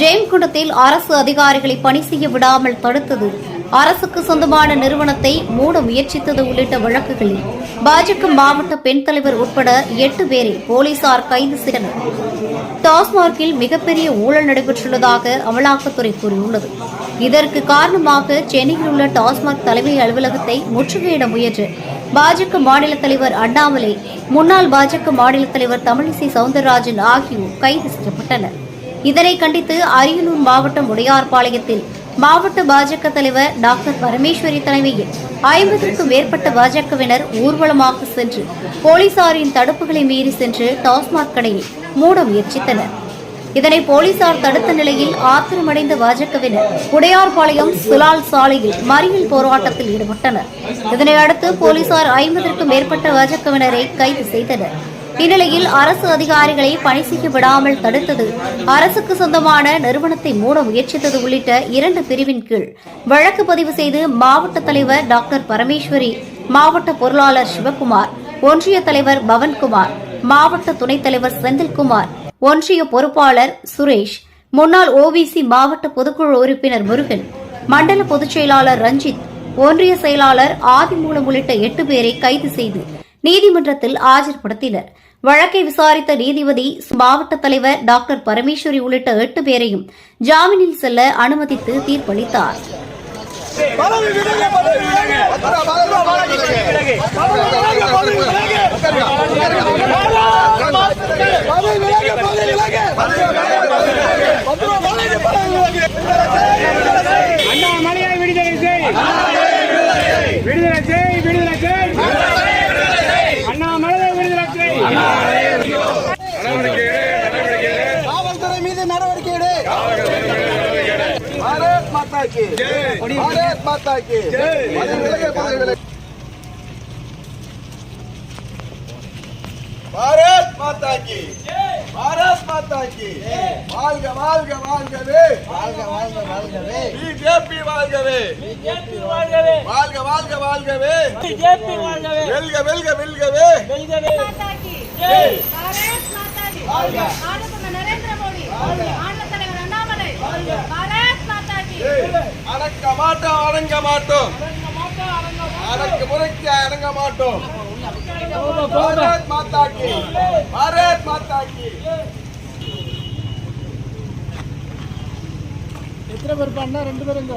ஜெயங்கொண்டத்தில் அரசு அதிகாரிகளை பணி செய்ய விடாமல் தடுத்தது. அரசுக்கு சொந்தமான நிறுவனத்தை மூட முயற்சித்தது உள்ளிட்ட வழக்குகளில் பாஜக மாவட்ட பெண் தலைவர் உட்பட எட்டு பேரை போலீசார் கைது செய்தனர். டாஸ்மார்க்கில் மிகப்பெரிய ஊழல் நடைபெற்றுள்ளதாக அமலாக்கத்துறை கூறியுள்ளது. இதற்கு காரணமாக சென்னையில் உள்ள டாஸ்மாக் தலைமை அலுவலகத்தை முற்றுகையிட முயன்று பாஜக மாநில தலைவர் அண்ணாமலை முன்னாள் பாஜக மாநில தலைவர் தமிழிசை சவுந்தரராஜன் ஆகியோர் கைது செய்யப்பட்டனர். இதனை கண்டித்து அரியலூர் மாவட்டம் உடையார்பாளையத்தில் மாவட்ட பாஜக தலைவர் டாக்டர் பரமேஸ்வரி தலைமையில் ஐம்பதுக்கும் மேற்பட்ட பாஜகவினர் ஊர்வலமாக சென்று போலீசாரின் தடுப்புகளை மீறி சென்று டாஸ்மாக் கடையை மூட முயற்சித்தனர். இதனை போலீசார் தடுத்த நிலையில் ஆத்திரமடைந்த பாஜகவினர் உடையார்பாளையம் சுலால் சாலையில் மறியல் போராட்டத்தில் ஈடுபட்டனர். இதனை அடுத்து போலீசார் ஐம்பதற்கும் மேற்பட்ட பாஜகவினரை கைது செய்தனர். இந்நிலையில் அரசு அதிகாரிகளை பணி செய்ய விடாமல் தடுத்தது. அரசுக்கு சொந்தமான நிறுவனத்தை மூட முயற்சித்தது உள்ளிட்ட இரண்டு பிரிவின் கீழ் வழக்கு பதிவு செய்து மாவட்ட தலைவர் டாக்டர் பரமேஸ்வரி மாவட்ட பொருளாளர் சிவக்குமார் ஒன்றிய தலைவர் பவன்குமார் மாவட்ட துணைத் தலைவர் செந்தில்குமார் ஒன்றிய பொறுப்பாளர் சுரேஷ் முன்னாள் ஓபிசி மாவட்ட பொதுக்குழு உறுப்பினர் முருகன் மண்டல பொதுச் செயலாளர் ரஞ்சித் ஒன்றிய செயலாளர் ஆதிமூலம் உள்ளிட்ட எட்டு பேரை கைது செய்து நீதிமன்றத்தில் ஆஜர்படுத்தினர் வழக்கை விசாரித்த நீதிபதி மாவட்ட தலைவர் டாக்டர் பரமேஸ்வரி உள்ளிட்ட எட்டு பேரையும் ஜாமீனில் செல்ல அனுமதித்து தீர்ப்பளித்தார். விடுதலை விலகு மீது நடவடிக்கையிடு பாரத் மாதாக்கு பாரத் மாதாக்கு பாரத் மாதாக்கு பாரத் மாதாக்கு வாழ்க வாழ்க வாழ்கவே வாழ்க வாழ்க வாழ்கவே பிஜேபி வாழ்கவே பிஜேபி வாழ்கவே வாழ்க வாழ்க வாழ்கவே பிஜேபி வாழ்கவே வெல்க வெல்க வெல்கவே வெல்கவே மாதாக்கு ஜெய் பாரத் மாட்டோம் அடங்க மாட்டோம். அடக்கு முறைக்கு அடங்க மாட்டோம். பாரத் மாதா கி பாரத் மாதா கி எத்தனை பேர் பண்ணா ரெண்டு பேருங்க?